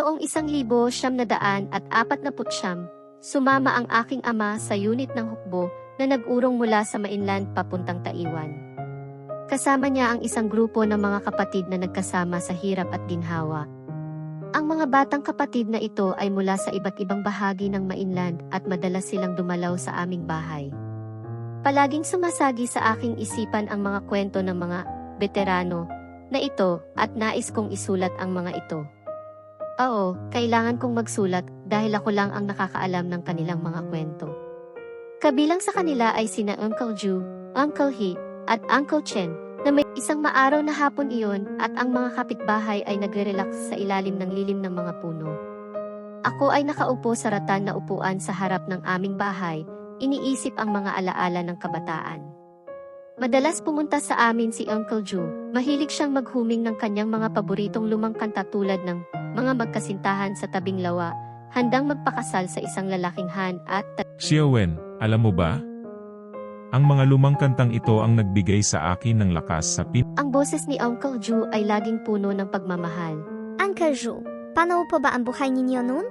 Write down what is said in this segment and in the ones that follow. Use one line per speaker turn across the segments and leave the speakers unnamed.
Noong isang libo siyam na daan at apat na putsyam, sumama ang aking ama sa unit ng hukbo na nag-urong mula sa mainland papuntang Taiwan. Kasama niya ang isang grupo ng mga kapatid na nagkasama sa hirap at ginhawa. Ang mga batang kapatid na ito ay mula sa iba't ibang bahagi ng mainland at madalas silang dumalaw sa aming bahay. Palaging sumasagi sa aking isipan ang mga kwento ng mga veterano na ito at nais kong isulat ang mga ito. Oo, kailangan kong magsulat dahil ako lang ang nakakaalam ng kanilang mga kwento. Kabilang sa kanila ay sina Uncle Ju, Uncle He, at Uncle Chen, na may isang maaraw na hapon iyon at ang mga kapitbahay ay nagre-relax sa ilalim ng lilim ng mga puno. Ako ay nakaupo sa ratan na upuan sa harap ng aming bahay, iniisip ang mga alaala ng kabataan. Madalas pumunta sa amin si Uncle Ju, mahilig siyang maghuming ng kanyang mga paboritong lumang kanta tulad ng mga magkasintahan sa tabing lawa, handang magpakasal sa isang lalaking han at
Xiaowen, alam mo ba? Ang mga lumang kantang ito ang nagbigay sa akin ng lakas sa pin...
ang boses ni Uncle Ju ay laging puno ng pagmamahal.
Uncle Ju, paano po ba ang buhay ninyo noon?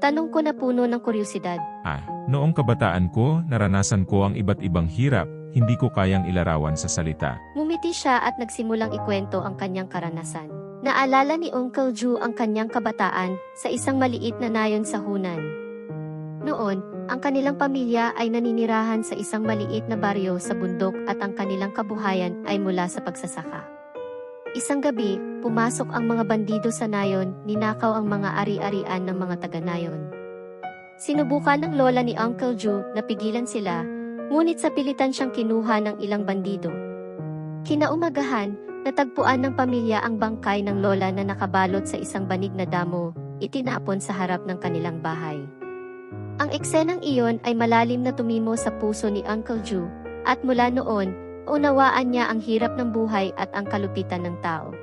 Tanong ko na puno ng kuryosidad.
Ah, noong kabataan ko, naranasan ko ang iba't ibang hirap, hindi ko kayang ilarawan sa salita.
Ngumiti siya at nagsimulang ikwento ang kanyang karanasan. Naalala ni Uncle Ju ang kanyang kabataan sa isang maliit na nayon sa Hunan. Noon, ang kanilang pamilya ay naninirahan sa isang maliit na baryo sa bundok at ang kanilang kabuhayan ay mula sa pagsasaka. Isang gabi, pumasok ang mga bandido sa nayon, ninakaw ang mga ari-arian ng mga taga-nayon. Sinubukan ng lola ni Uncle Ju na pigilan sila, ngunit sa pilitan siyang kinuha ng ilang bandido. Kinaumagahan, natagpuan ng pamilya ang bangkay ng lola na nakabalot sa isang banig na damo, itinapon sa harap ng kanilang bahay. Ang eksenang iyon ay malalim na tumimo sa puso ni Uncle Ju, at mula noon, unawaan niya ang hirap ng buhay at ang kalupitan ng tao.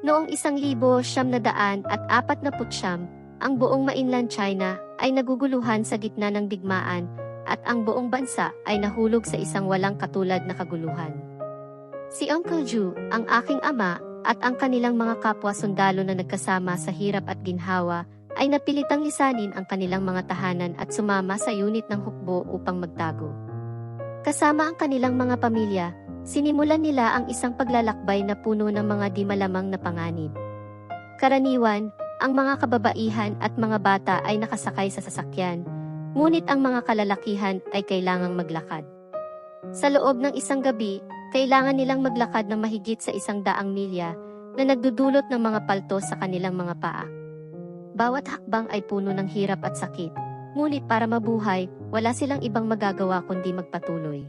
Noong isang libo siyam na daan at apat na putsyam, ang buong mainland China ay naguguluhan sa gitna ng digmaan at ang buong bansa ay nahulog sa isang walang katulad na kaguluhan. Si Uncle Ju, ang aking ama, at ang kanilang mga kapwa sundalo na nagkasama sa hirap at ginhawa ay napilitang lisanin ang kanilang mga tahanan at sumama sa unit ng hukbo upang magtago. Kasama ang kanilang mga pamilya, sinimulan nila ang isang paglalakbay na puno ng mga di malamang na panganib. Karaniwan, ang mga kababaihan at mga bata ay nakasakay sa sasakyan, ngunit ang mga kalalakihan ay kailangang maglakad. Sa loob ng isang gabi, kailangan nilang maglakad ng mahigit sa isang daang milya na nagdudulot ng mga palto sa kanilang mga paa. Bawat hakbang ay puno ng hirap at sakit, ngunit para mabuhay, wala silang ibang magagawa kundi magpatuloy.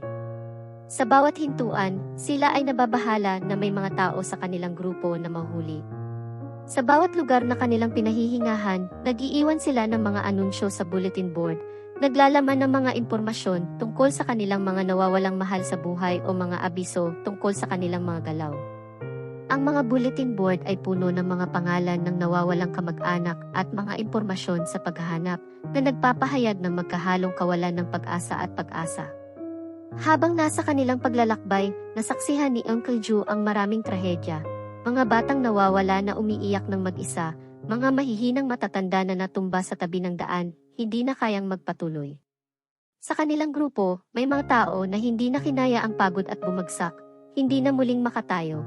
Sa bawat hintuan, sila ay nababahala na may mga tao sa kanilang grupo na mahuli. Sa bawat lugar na kanilang pinahihingahan, nagiiwan sila ng mga anunsyo sa bulletin board, naglalaman ng mga impormasyon tungkol sa kanilang mga nawawalang mahal sa buhay o mga abiso tungkol sa kanilang mga galaw. Ang mga bulletin board ay puno ng mga pangalan ng nawawalang kamag-anak at mga impormasyon sa paghahanap na nagpapahayag ng magkahalong kawalan ng pag-asa at pag-asa. Habang nasa kanilang paglalakbay, nasaksihan ni Uncle Ju ang maraming trahedya, mga batang nawawala na umiiyak ng mag-isa, mga mahihinang matatanda na natumba sa tabi ng daan, hindi na kayang magpatuloy. Sa kanilang grupo, may mga tao na hindi na kinaya ang pagod at bumagsak, hindi na muling makatayo,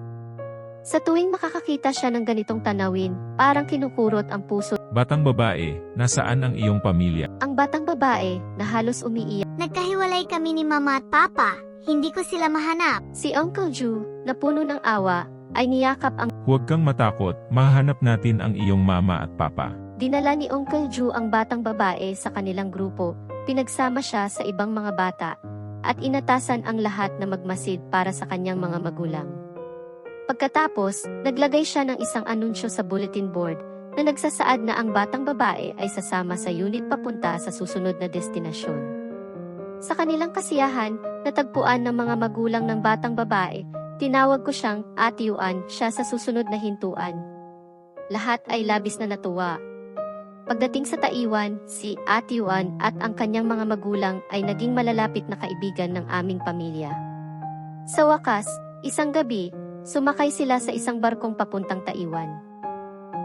sa tuwing makakakita siya ng ganitong tanawin, parang kinukurot ang puso.
Batang babae, nasaan ang iyong pamilya?
Ang batang babae, na halos umiiyak.
Nagkahiwalay kami ni mama at papa. Hindi ko sila mahanap.
Si Uncle Ju, na puno ng awa, ay niyakap ang
Huwag kang matakot, mahanap natin ang iyong mama at papa.
dinala ni Uncle Ju ang batang babae sa kanilang grupo, pinagsama siya sa ibang mga bata, at inatasan ang lahat na magmasid para sa kanyang mga magulang. Pagkatapos, naglagay siya ng isang anunsyo sa bulletin board na nagsasaad na ang batang babae ay sasama sa unit papunta sa susunod na destinasyon. Sa kanilang kasiyahan, natagpuan ng mga magulang ng batang babae, tinawag ko siyang atiuan siya sa susunod na hintuan. Lahat ay labis na natuwa. Pagdating sa Taiwan, si Atiuan at ang kanyang mga magulang ay naging malalapit na kaibigan ng aming pamilya. Sa wakas, isang gabi, Sumakay sila sa isang barkong papuntang Taiwan.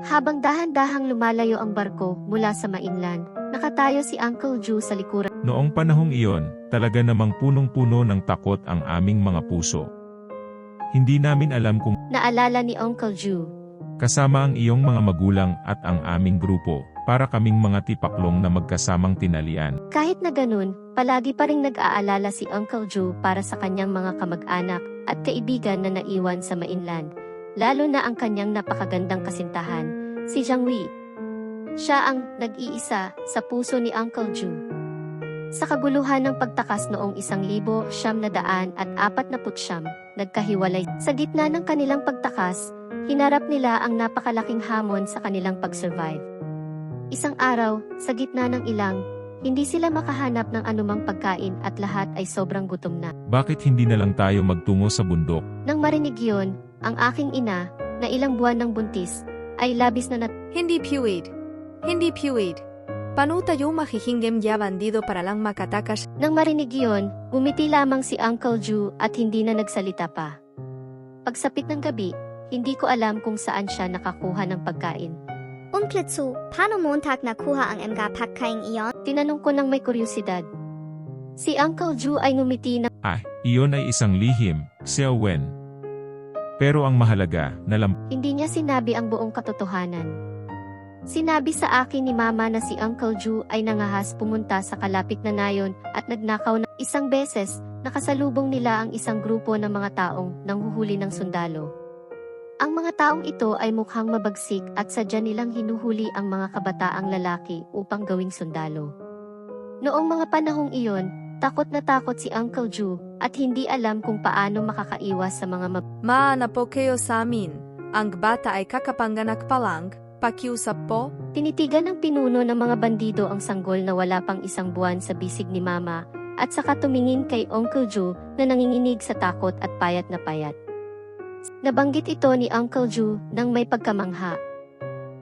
Habang dahan-dahang lumalayo ang barko mula sa mainland, nakatayo si Uncle Ju sa likuran
Noong panahong iyon, talaga namang punong-puno ng takot ang aming mga puso. Hindi namin alam kung
Naalala ni Uncle Ju.
kasama ang iyong mga magulang at ang aming grupo, para kaming mga tipaklong na magkasamang tinalian.
Kahit na ganun, palagi pa rin nag-aalala si Uncle Ju para sa kanyang mga kamag-anak at kaibigan na naiwan sa mainland, lalo na ang kanyang napakagandang kasintahan, si Jiang Wei. Siya ang nag-iisa sa puso ni Uncle Ju. Sa kaguluhan ng pagtakas noong isang libo, siyam na daan at apat na putsyam, nagkahiwalay. Sa gitna ng kanilang pagtakas, hinarap nila ang napakalaking hamon sa kanilang pag-survive. Isang araw, sa gitna ng ilang, hindi sila makahanap ng anumang pagkain at lahat ay sobrang gutom na.
Bakit hindi na lang tayo magtungo sa bundok?
Nang marinig yun, ang aking ina, na ilang buwan ng buntis, ay labis na nat...
Hindi puwid. Hindi puwid. Paano tayo makihinggem ya bandido para lang makatakas?
Nang marinig yun, gumiti lamang si Uncle Ju at hindi na nagsalita pa. Pagsapit ng gabi, hindi ko alam kung saan siya nakakuha ng pagkain.
Onkel Zu, paano mo untak nakuha ang mga pagkain iyon?
Tinanong ko ng may kuryosidad. Si Uncle Ju ay ngumiti na
Ah, iyon ay isang lihim, Xiao Wen. Pero ang mahalaga, nalam
hindi niya sinabi ang buong katotohanan. Sinabi sa akin ni Mama na si Uncle Ju ay nangahas pumunta sa kalapit na nayon at nagnakaw na isang beses, nakasalubong nila ang isang grupo ng mga taong nanghuhuli ng sundalo. Ang mga taong ito ay mukhang mabagsik at sadya nilang hinuhuli ang mga kabataang lalaki upang gawing sundalo. Noong mga panahong iyon, takot na takot si Uncle Ju at hindi alam kung paano makakaiwas sa mga mab-
Maana po kayo sa amin. Ang bata ay kakapanganak pa lang, pakiusap po.
Tinitigan ng pinuno ng mga bandido ang sanggol na wala pang isang buwan sa bisig ni Mama at saka tumingin kay Uncle Ju na nanginginig sa takot at payat na payat. Nabanggit ito ni Uncle Ju nang may pagkamangha.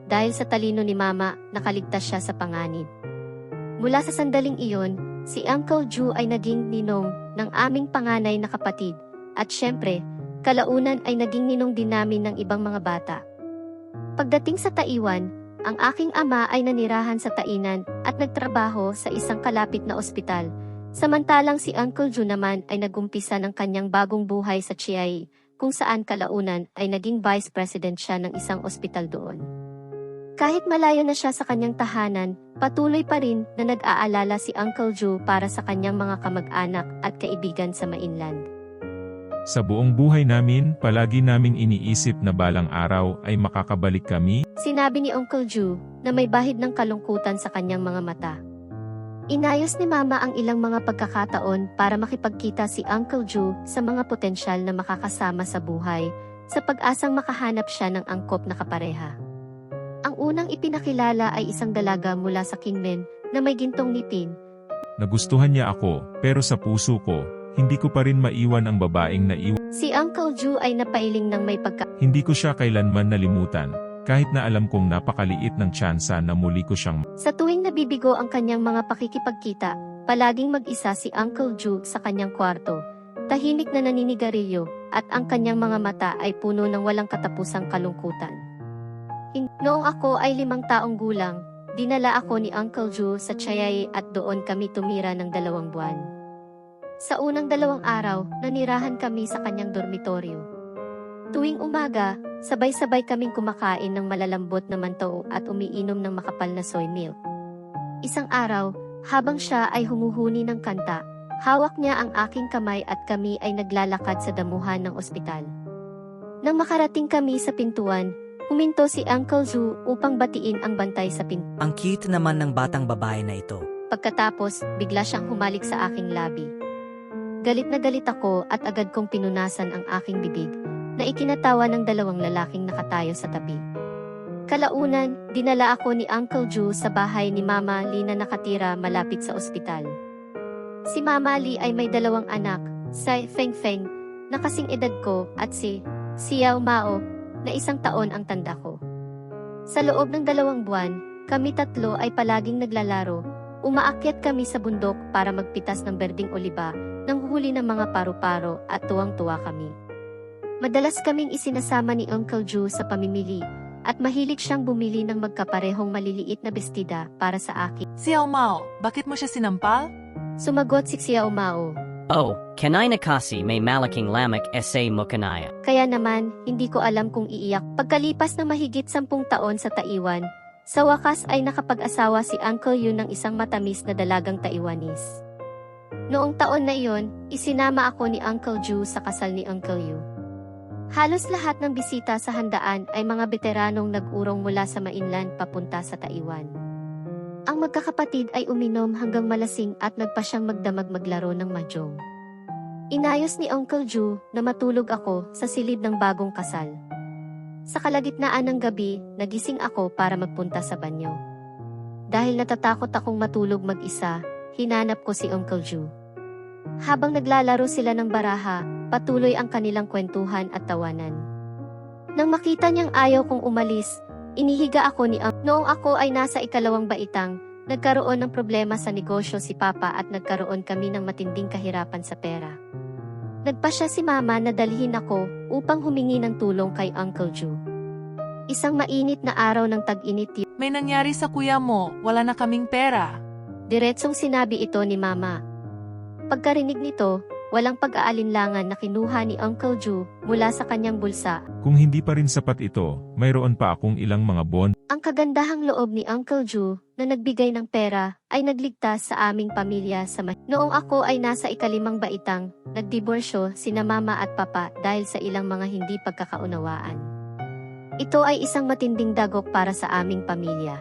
Dahil sa talino ni Mama, nakaligtas siya sa panganib. Mula sa sandaling iyon, si Uncle Ju ay naging ninong ng aming panganay na kapatid at syempre, kalaunan ay naging ninong din namin ng ibang mga bata. Pagdating sa Taiwan, ang aking ama ay nanirahan sa Tainan at nagtrabaho sa isang kalapit na ospital. Samantalang si Uncle Ju naman ay nagumpisa ng kanyang bagong buhay sa Chiai, kung saan kalaunan ay naging vice president siya ng isang ospital doon. Kahit malayo na siya sa kanyang tahanan, patuloy pa rin na nag-aalala si Uncle Ju para sa kanyang mga kamag-anak at kaibigan sa mainland.
Sa buong buhay namin, palagi naming iniisip na balang araw ay makakabalik kami,
Sinabi ni Uncle Ju na may bahid ng kalungkutan sa kanyang mga mata. Inayos ni Mama ang ilang mga pagkakataon para makipagkita si Uncle Ju sa mga potensyal na makakasama sa buhay, sa pag-asang makahanap siya ng angkop na kapareha. Ang unang ipinakilala ay isang dalaga mula sa Kingmen na may gintong ngipin.
nagustuhan niya ako, pero sa puso ko, hindi ko pa rin maiwan ang babaeng naiwan.
Si Uncle Ju ay napailing ng may pagka
Hindi ko siya kailanman nalimutan, kahit na alam kong napakaliit ng tsansa na muli ko siyang
Sa tuwing nabibigo ang kanyang mga pakikipagkita, palaging mag-isa si Uncle Ju sa kanyang kwarto. Tahimik na naninigarilyo at ang kanyang mga mata ay puno ng walang katapusang kalungkutan. Hin- Noong ako ay limang taong gulang, dinala ako ni Uncle Ju sa Chayay at doon kami tumira ng dalawang buwan. Sa unang dalawang araw, nanirahan kami sa kanyang dormitoryo. Tuwing umaga, sabay-sabay kaming kumakain ng malalambot na manto at umiinom ng makapal na soy milk. Isang araw, habang siya ay humuhuni ng kanta, hawak niya ang aking kamay at kami ay naglalakad sa damuhan ng ospital. Nang makarating kami sa pintuan, huminto si Uncle Zu upang batiin ang bantay sa pintuan.
Ang cute naman ng batang babae na ito.
Pagkatapos, bigla siyang humalik sa aking labi. Galit na galit ako at agad kong pinunasan ang aking bibig, na ikinatawa ng dalawang lalaking nakatayo sa tabi. Kalaunan, dinala ako ni Uncle Ju sa bahay ni Mama Lee na nakatira malapit sa ospital. Si Mama Lee ay may dalawang anak, si Feng Feng, na kasing edad ko, at si Xiao Mao, na isang taon ang tanda ko. Sa loob ng dalawang buwan, kami tatlo ay palaging naglalaro, umaakyat kami sa bundok para magpitas ng berding oliba, nang huli ng mga paru-paro at tuwang-tuwa kami. Madalas kaming isinasama ni Uncle Ju sa pamimili, at mahilig siyang bumili ng magkaparehong maliliit na bestida para sa akin.
Xiao Mao, bakit mo siya sinampal?
Sumagot si Xiao Mao.
Oh, kanay na kasi may malaking lamak sa mukanaya.
Kaya naman, hindi ko alam kung iiyak. Pagkalipas ng mahigit sampung taon sa Taiwan, sa wakas ay nakapag-asawa si Uncle Yu ng isang matamis na dalagang Taiwanese. Noong taon na iyon, isinama ako ni Uncle Ju sa kasal ni Uncle Yu. Halos lahat ng bisita sa handaan ay mga veteranong nag-urong mula sa mainland papunta sa Taiwan. Ang magkakapatid ay uminom hanggang malasing at nagpa siyang magdamag maglaro ng mahjong. Inayos ni Uncle Ju na matulog ako sa silid ng bagong kasal. Sa kalagitnaan ng gabi, nagising ako para magpunta sa banyo. Dahil natatakot akong matulog mag-isa, hinanap ko si Uncle Ju. Habang naglalaro sila ng baraha, patuloy ang kanilang kwentuhan at tawanan. Nang makita niyang ayaw kong umalis, inihiga ako ni Ang. Noong ako ay nasa ikalawang baitang, nagkaroon ng problema sa negosyo si Papa at nagkaroon kami ng matinding kahirapan sa pera. Nagpa siya si Mama na dalhin ako upang humingi ng tulong kay Uncle Ju. Isang mainit na araw ng tag-init
May nangyari sa kuya mo, wala na kaming pera.
Diretsong sinabi ito ni Mama. Pagkarinig nito, walang pag-aalinlangan na kinuha ni Uncle Ju mula sa kanyang bulsa.
Kung hindi pa rin sapat ito, mayroon pa akong ilang mga bond
Ang kagandahang loob ni Uncle Ju na nagbigay ng pera ay nagligtas sa aming pamilya sa ma- Noong ako ay nasa ikalimang baitang, nagdiborsyo sina Mama at Papa dahil sa ilang mga hindi pagkakaunawaan. Ito ay isang matinding dagok para sa aming pamilya.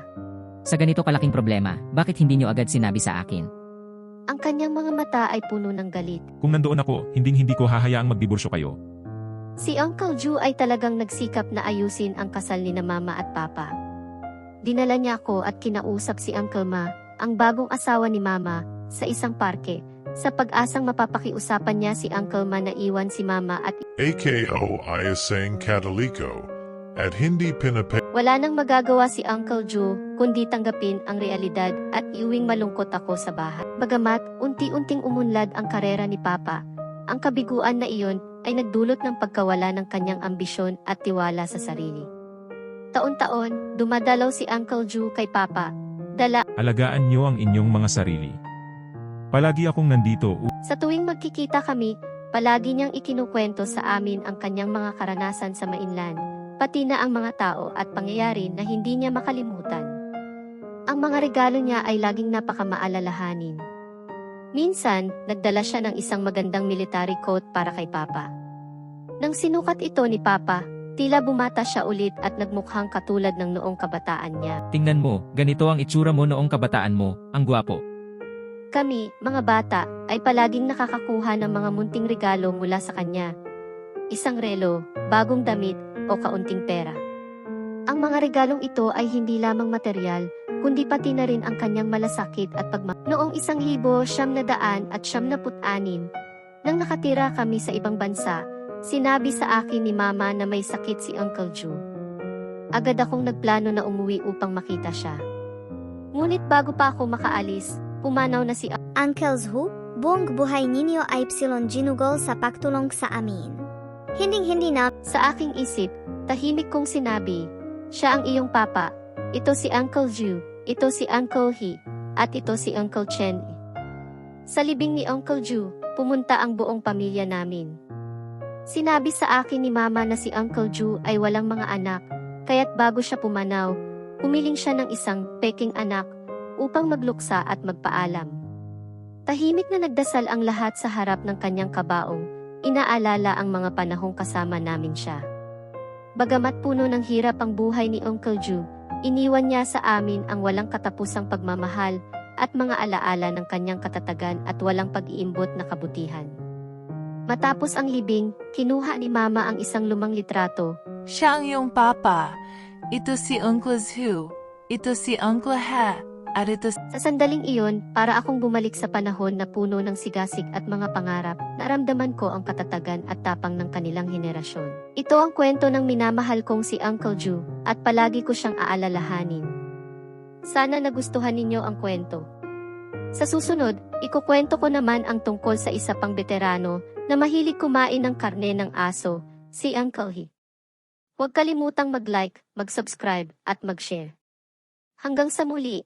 Sa ganito kalaking problema, bakit hindi nyo agad sinabi sa akin?
Ang kanyang mga mata ay puno ng galit.
Kung nandoon ako, hinding-hindi ko hahayaang magdiborsyo kayo.
Si Uncle Ju ay talagang nagsikap na ayusin ang kasal ni na mama at papa. Dinala niya ako at kinausap si Uncle Ma, ang bagong asawa ni mama, sa isang parke. Sa pag-asang mapapakiusapan niya si Uncle Ma na iwan si mama at
AKO Ayasang Kataliko, at hindi pinape
wala nang magagawa si Uncle Ju kundi tanggapin ang realidad at iuwing malungkot ako sa bahay. Bagamat unti-unting umunlad ang karera ni Papa, ang kabiguan na iyon ay nagdulot ng pagkawala ng kanyang ambisyon at tiwala sa sarili. Taon-taon, dumadalaw si Uncle Ju kay Papa. Dala,
Alagaan niyo ang inyong mga sarili. Palagi akong nandito
sa tuwing magkikita kami, palagi niyang ikinukwento sa amin ang kanyang mga karanasan sa mainland, pati na ang mga tao at pangyayari na hindi niya makalimutan. Ang mga regalo niya ay laging napakamaalalahanin. Minsan, nagdala siya ng isang magandang military coat para kay Papa. Nang sinukat ito ni Papa, tila bumata siya ulit at nagmukhang katulad ng noong kabataan niya.
Tingnan mo, ganito ang itsura mo noong kabataan mo, ang gwapo.
Kami, mga bata, ay palaging nakakakuha ng mga munting regalo mula sa kanya. Isang relo, bagong damit, o kaunting pera. Ang mga regalong ito ay hindi lamang material, kundi pati na rin ang kanyang malasakit at pagma... Noong isang libo, siyam na daan at siyam na put-anim, nang nakatira kami sa ibang bansa, sinabi sa akin ni Mama na may sakit si Uncle Ju. Agad akong nagplano na umuwi upang makita siya. Ngunit bago pa ako makaalis, pumanaw na si
Uncles Who, buong buhay ninyo ay psilon ginugol sa pagtulong sa amin. Hinding-hindi na
Sa aking isip, tahimik kong sinabi, siya ang iyong papa, ito si Uncle Ju, ito si Uncle He, at ito si Uncle Chen. Sa libing ni Uncle Ju, pumunta ang buong pamilya namin. Sinabi sa akin ni Mama na si Uncle Ju ay walang mga anak, kaya't bago siya pumanaw, humiling siya ng isang peking anak upang magluksa at magpaalam. Tahimik na nagdasal ang lahat sa harap ng kanyang kabaong, inaalala ang mga panahong kasama namin siya. Bagamat puno ng hirap ang buhay ni Uncle Ju, iniwan niya sa amin ang walang katapusang pagmamahal at mga alaala ng kanyang katatagan at walang pag-iimbot na kabutihan. Matapos ang libing, kinuha ni Mama ang isang lumang litrato.
Siya ang iyong papa. Ito si Uncle Zhu. Ito si Uncle Ha. At ito si...
Sa sandaling iyon, para akong bumalik sa panahon na puno ng sigasig at mga pangarap, naramdaman ko ang katatagan at tapang ng kanilang henerasyon. Ito ang kwento ng minamahal kong si Uncle Ju, at palagi ko siyang aalalahanin. Sana nagustuhan ninyo ang kwento. Sa susunod, ikukwento ko naman ang tungkol sa isa pang veterano na mahilig kumain ng karne ng aso, si Uncle He. Huwag kalimutang mag-like, mag-subscribe, at mag-share. Hanggang sa muli!